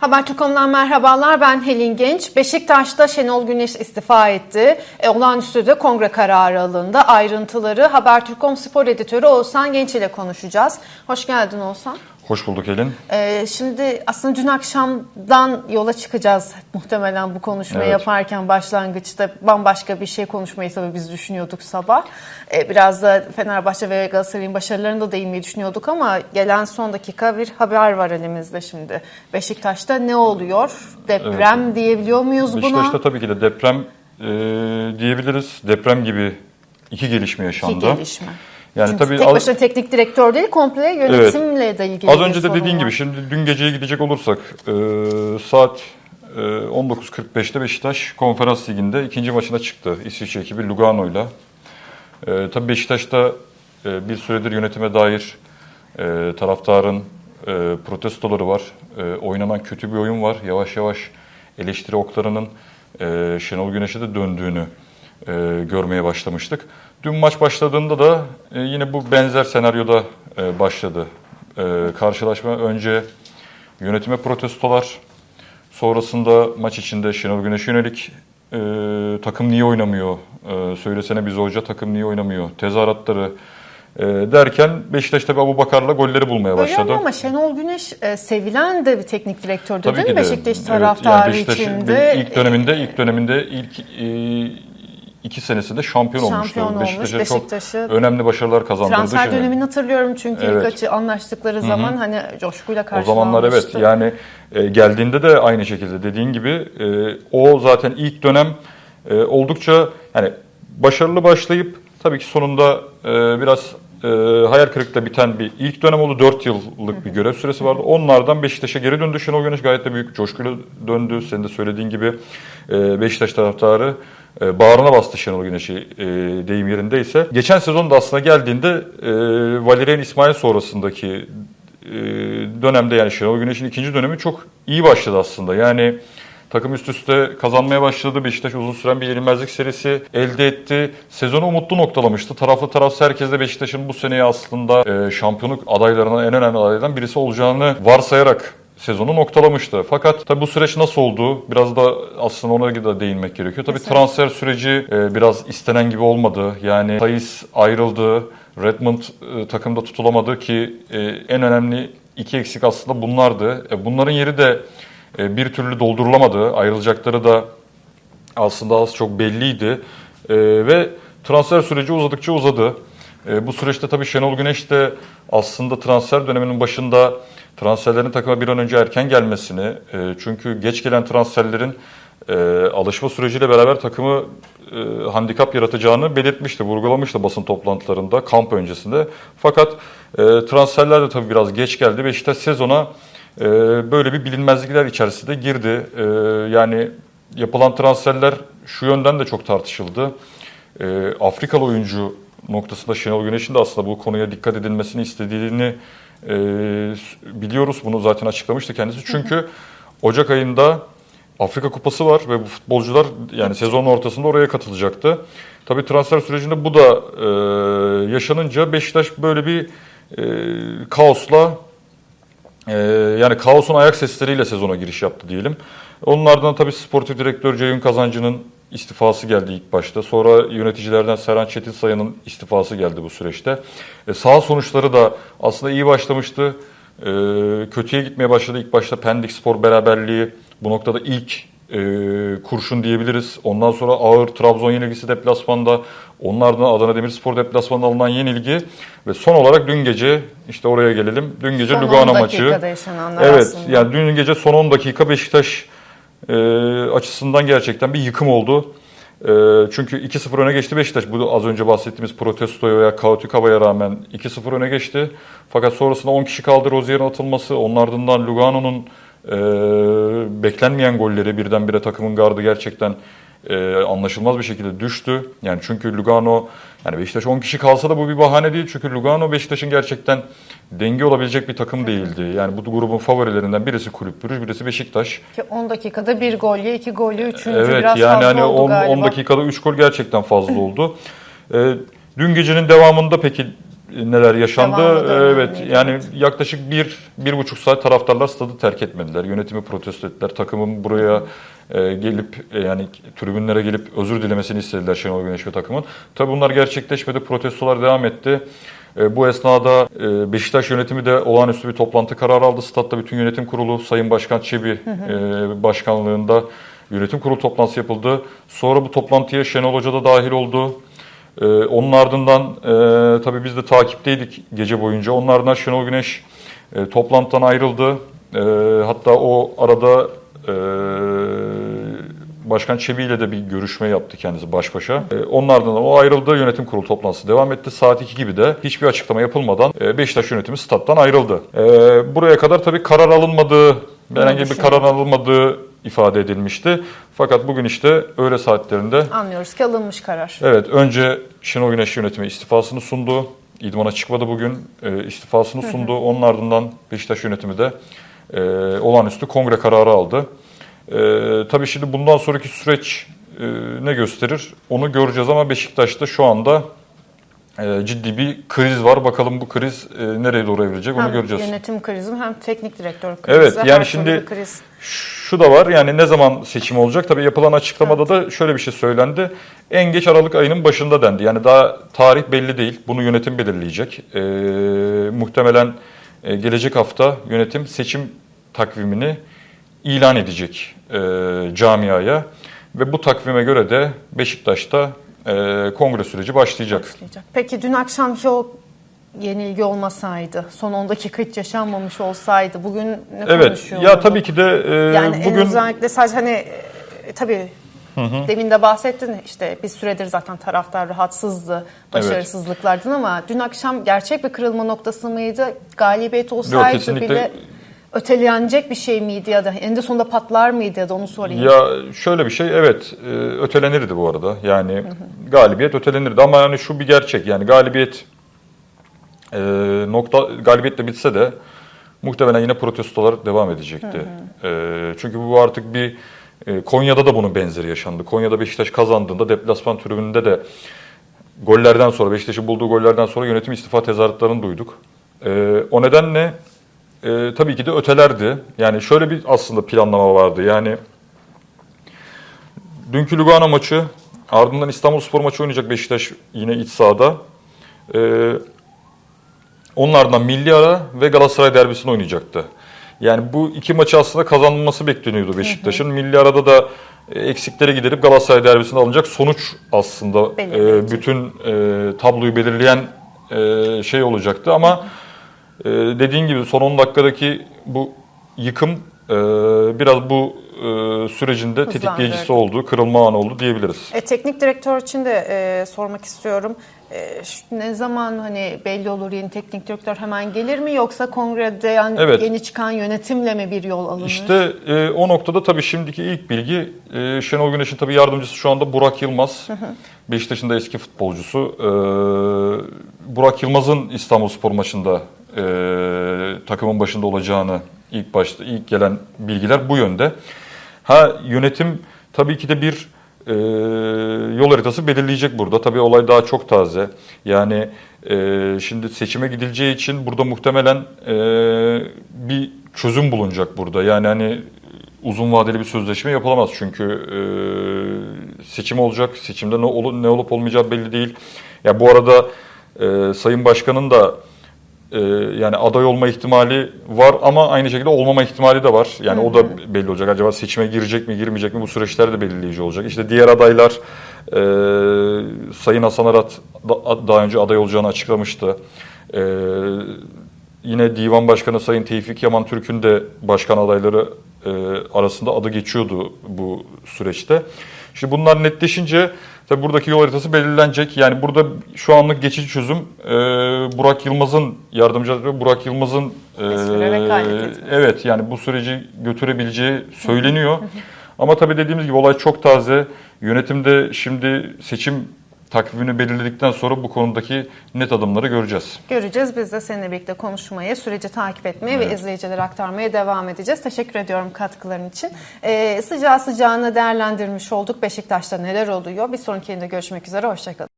Habertürk.com'dan merhabalar. Ben Helin Genç. Beşiktaş'ta Şenol Güneş istifa etti. E, olağanüstü de kongre kararı alındı. Ayrıntıları Habertürk.com spor editörü Oğuzhan Genç ile konuşacağız. Hoş geldin Oğuzhan. Hoş bulduk Elin. E, şimdi aslında dün akşamdan yola çıkacağız muhtemelen bu konuşmayı Evet. yaparken başlangıçta bambaşka bir şey konuşmayı tabii biz düşünüyorduk sabah. E, biraz da Fenerbahçe ve Galatasaray'ın başarılarını da değinmeyi düşünüyorduk ama gelen son dakika bir haber var elimizde şimdi. Beşiktaş'ta ne oluyor? Deprem diyebiliyor muyuz buna? Beşiktaş'ta tabii ki de deprem e, diyebiliriz. Deprem gibi iki gelişme İki yaşandı. gelişme. Yani Çünkü tabii tek başına teknik direktör değil, komple yönetimle de ilgili az önce de dediğin var. gibi şimdi dün geceye gidecek olursak e, saat e, 19.45'te Beşiktaş Konferans Ligi'nde ikinci maçına çıktı. İsviçre ekibi Lugano'yla. E, tabii Beşiktaş'ta e, bir süredir yönetime dair e, taraftarın e, protestoları var. E, oynanan kötü bir oyun var. Yavaş yavaş eleştiri oklarının e, Şenol Güneş'e de döndüğünü e, görmeye başlamıştık. Dün maç başladığında da e, yine bu benzer senaryoda e, başladı. E, karşılaşma önce yönetime protestolar, sonrasında maç içinde Şenol Güneş'e yönelik e, takım niye oynamıyor, e, söylesene bize hoca takım niye oynamıyor, tezahüratları e, derken Beşiktaş tabi Abu Bakar'la golleri bulmaya Öyle başladı. ama Şenol Güneş e, sevilen de bir teknik direktördü Tabii değil mi? Beşiktaş Evet, taraftarı yani Beşiktaş'ın içinde. ilk döneminde ilk döneminde ilk iki senesinde şampiyon, Şampiyon olmuştu. olmuş. Beşiktaş'a çok Beşiktaş'ı önemli başarılar kazandırdı. Transfer Şenol. dönemini hatırlıyorum çünkü ilk Evet. açı anlaştıkları zaman hani coşkuyla O karşılanmıştı. zamanlar evet yani e, geldiğinde de aynı şekilde dediğin gibi e, o zaten ilk dönem e, oldukça yani başarılı başlayıp tabii ki sonunda e, biraz e, hayal kırıklıkla biten bir ilk dönem oldu. 4 yıllık bir görev süresi vardı. Onlardan Beşiktaş'a geri döndü. Şenol Güneş gayet de büyük coşkuyla döndü. Senin de söylediğin gibi e, Beşiktaş taraftarı e, bağrına bastı Şenol Güneş'i e, deyim yerindeyse. Geçen sezon da aslında geldiğinde e, Valerian İsmail sonrasındaki e, dönemde yani Şenol Güneş'in ikinci dönemi çok iyi başladı aslında. Yani takım üst üste kazanmaya başladı. Beşiktaş uzun süren bir yenilmezlik serisi elde etti. Sezonu umutlu noktalamıştı. Taraflı tarafsız herkes de Beşiktaş'ın bu seneye aslında e, şampiyonluk adaylarından en önemli adaylardan birisi olacağını varsayarak sezonu noktalamıştı. Fakat tabi bu süreç nasıl oldu? Biraz da aslında ona da değinmek gerekiyor. Tabi transfer süreci e, biraz istenen gibi olmadı. Yani Sayıs ayrıldı. Redmond e, takımda tutulamadı ki e, en önemli iki eksik aslında bunlardı. E, bunların yeri de e, bir türlü doldurulamadı. Ayrılacakları da aslında az çok belliydi. E, ve transfer süreci uzadıkça uzadı. E, bu süreçte tabii Şenol Güneş de aslında transfer döneminin başında transferlerin takıma bir an önce erken gelmesini, e, çünkü geç gelen transferlerin alışma süreciyle beraber takımı e, handikap yaratacağını belirtmişti, vurgulamıştı basın toplantılarında, kamp öncesinde. Fakat transferler de tabii biraz geç geldi. Beşiktaş sezona e, böyle bir bilinmezlikler içerisinde girdi. E, yani yapılan transferler şu yönden de çok tartışıldı. E, Afrikalı oyuncu noktasında Şenol Güneş'in de aslında bu konuya dikkat edilmesini istediğini e, biliyoruz. Bunu zaten açıklamıştı kendisi. Çünkü Ocak ayında Afrika Kupası var ve bu futbolcular yani sezonun ortasında oraya katılacaktı. Tabii transfer sürecinde bu da e, yaşanınca Beşiktaş böyle bir e, kaosla e, yani kaosun ayak sesleriyle sezona giriş yaptı diyelim. Onun ardından tabii sportif direktör Ceyhun Kazancı'nın istifası geldi ilk başta. Sonra yöneticilerden Serhan Çetinsaya'nın istifası geldi bu süreçte. E, sağ sonuçları da aslında iyi başlamıştı. E, kötüye gitmeye başladı. İlk başta Pendik Spor beraberliği bu noktada ilk e, kurşun diyebiliriz. Ondan sonra ağır Trabzon yenilgisi deplasmanda, onun ardından Adana Demirspor deplasmanında alınan yenilgi ve son olarak dün gece işte oraya gelelim. Dün gece Son 10 Lugano maçı. Evet aslında. yani dün gece son 10 dakika Beşiktaş e, açısından gerçekten bir yıkım oldu. E, çünkü 2-0 öne geçti Beşiktaş. Bu az önce bahsettiğimiz protestoya veya kaotik havaya rağmen 2-0 öne geçti. Fakat sonrasında 10 kişi kaldı Rozier'in atılması. Onun ardından Lugano'nun e, beklenmeyen golleri birdenbire takımın gardı gerçekten e, anlaşılmaz bir şekilde düştü. Yani çünkü Lugano yani Beşiktaş 10 kişi kalsa da bu bir bahane değil. Çünkü Lugano Beşiktaş'ın gerçekten denge olabilecek bir takım değildi. Yani bu grubun favorilerinden birisi Kulüp Brugge, birisi Beşiktaş. Ki 10 dakikada bir gol ye, iki gol ye, üçüncü Evet biraz yani fazla hani oldu 10, galiba. 10 dakikada 3 gol gerçekten fazla oldu. Ee, dün gecenin devamında peki neler yaşandı. Da evet yani evet. yaklaşık bir, bir buçuk saat taraftarlar stadı terk etmediler. Yönetimi protesto ettiler. Takımın buraya e, gelip e, yani tribünlere gelip özür dilemesini istediler Şenol Güneş ve takımın. Tabii bunlar gerçekleşmedi. Protestolar devam etti. E, Bu esnada e, Beşiktaş yönetimi de olağanüstü bir toplantı kararı aldı. Statta bütün yönetim kurulu Sayın Başkan Çebi e, başkanlığında yönetim kurulu toplantısı yapıldı. Sonra bu toplantıya Şenol Hoca da dahil oldu. Ee, onun ardından e, tabii biz de takipteydik gece boyunca. Onun ardından Şenol Güneş e, toplantıdan ayrıldı. E, hatta o arada e, Başkan Çebi ile de bir görüşme yaptı kendisi baş başa. E, onun ardından o ayrıldı. Yönetim kurulu toplantısı devam etti. Saat 2 gibi de hiçbir açıklama yapılmadan e, Beşiktaş yönetimi stat'tan ayrıldı. E, buraya kadar tabii karar alınmadığı, herhangi bir karar alınmadığı ifade edilmişti. Fakat bugün işte öğle saatlerinde Anlıyoruz ki alınmış karar. Evet, önce Şenol Güneş yönetimi istifasını sundu. İdmana çıkmadı bugün. E, istifasını sundu. Onun ardından Beşiktaş yönetimi de e, olağanüstü kongre kararı aldı. E, tabii şimdi bundan sonraki süreç e, ne gösterir? Onu göreceğiz ama Beşiktaş'ta şu anda e, ciddi bir kriz var. Bakalım bu kriz e, nereye doğru evrilecek onu Hem göreceğiz. yönetim krizi hem teknik direktör krizi. Evet, yani şimdi- kriz. Şu da var yani ne zaman seçim olacak? Tabii yapılan açıklamada da şöyle bir şey söylendi. En geç Aralık ayının başında dendi. Yani daha tarih belli değil. Bunu yönetim belirleyecek. Ee, muhtemelen e, gelecek hafta yönetim seçim takvimini ilan edecek e, camiaya. Ve bu takvime göre de Beşiktaş'ta e, kongre süreci başlayacak. başlayacak. Peki dün akşamki o yenilgi olmasaydı, son 10 dakika hiç yaşanmamış olsaydı bugün ne Evet konuşuyor ya tabii ki de e, Yani en bugün özellikle sadece hani e, tabii demin de bahsettin işte bir süredir zaten taraftar rahatsızdı başarısızlıklardan ama dün akşam gerçek bir kırılma noktası mıydı? Galibiyet olsaydı kesinlikle. bile ötelenecek bir şey miydi ya da eninde sonunda patlar mıydı ya da onu sorayım. Ya şöyle bir şey evet e, ötelenirdi bu arada. Yani galibiyet ötelenirdi ama yani şu bir gerçek yani galibiyet e, nokta galibiyetle bitse de muhtemelen yine protestolar devam edecekti. E, çünkü bu artık bir e, Konya'da da bunun benzeri yaşandı. Konya'da Beşiktaş kazandığında deplasman tribününde de gollerden sonra Beşiktaş'ın bulduğu gollerden sonra yönetim istifa tezahüratlarını duyduk. E, o nedenle e, tabii ki de ötelerdi. Yani şöyle bir aslında planlama vardı. Yani dünkü Lugano maçı ardından İstanbulspor maçı oynayacak Beşiktaş yine iç sahada. E, onun ardından Milli Ara ve Galatasaray derbisini oynayacaktı. Yani bu iki maçı aslında kazanılması bekleniyordu Beşiktaş'ın. Milli Arada da e, eksikleri giderip Galatasaray derbisinde alınacak sonuç aslında e, bütün e, tabloyu belirleyen e, şey olacaktı ama e, dediğin gibi son 10 dakikadaki bu yıkım e, biraz bu e, sürecinde tetikleyicisi oldu, kırılma anı oldu diyebiliriz. E, teknik direktör için de e, sormak istiyorum. E, şu- ne zaman hani belli olur yeni teknik direktör hemen gelir mi yoksa kongrede yani Evet. yeni çıkan yönetimle mi bir yol alınır? İşte e, o noktada tabii şimdiki ilk bilgi e, Şenol Güneş'in tabii yardımcısı şu anda Burak Yılmaz. Beşiktaş'ın da eski futbolcusu. E, Burak Yılmaz'ın İstanbulspor maçında e, takımın başında olacağını ilk başta ilk gelen bilgiler bu yönde. Ha yönetim tabii ki de bir e, yol haritası belirleyecek burada. Tabii olay daha çok taze. Yani e, şimdi seçime gidileceği için burada muhtemelen e, bir çözüm bulunacak burada. Yani hani uzun vadeli bir sözleşme yapılamaz çünkü e, seçim olacak. Seçimde ne, ol- ne olup olmayacağı belli değil. Ya bu arada e, Sayın Başkan'ın da ee, yani aday olma ihtimali var ama aynı şekilde olmama ihtimali de var. Yani o da belli olacak. Acaba seçime girecek mi, girmeyecek mi bu süreçler de belirleyici olacak. İşte diğer adaylar e, Sayın Hasan Arat da- daha önce aday olacağını açıklamıştı. E, yine Divan Başkanı Sayın Tevfik Yaman Türk'ün de başkan adayları e, arasında adı geçiyordu bu süreçte. Şimdi bunlar netleşince tabi buradaki yol haritası belirlenecek. Yani burada şu anlık geçici çözüm e, Burak Yılmaz'ın yardımcı Burak Yılmaz'ın e, evet yani bu süreci götürebileceği söyleniyor. Ama tabii dediğimiz gibi olay çok taze. Yönetimde şimdi seçim takvimini belirledikten sonra bu konudaki net adımları göreceğiz. Göreceğiz. Biz de seninle birlikte konuşmaya, süreci takip etmeye ve izleyicilere aktarmaya devam edeceğiz. Teşekkür ediyorum katkıların için. Ee, sıcağı sıcağına değerlendirmiş olduk. Beşiktaş'ta neler oluyor? Bir sonraki yayında görüşmek üzere. Hoşçakalın.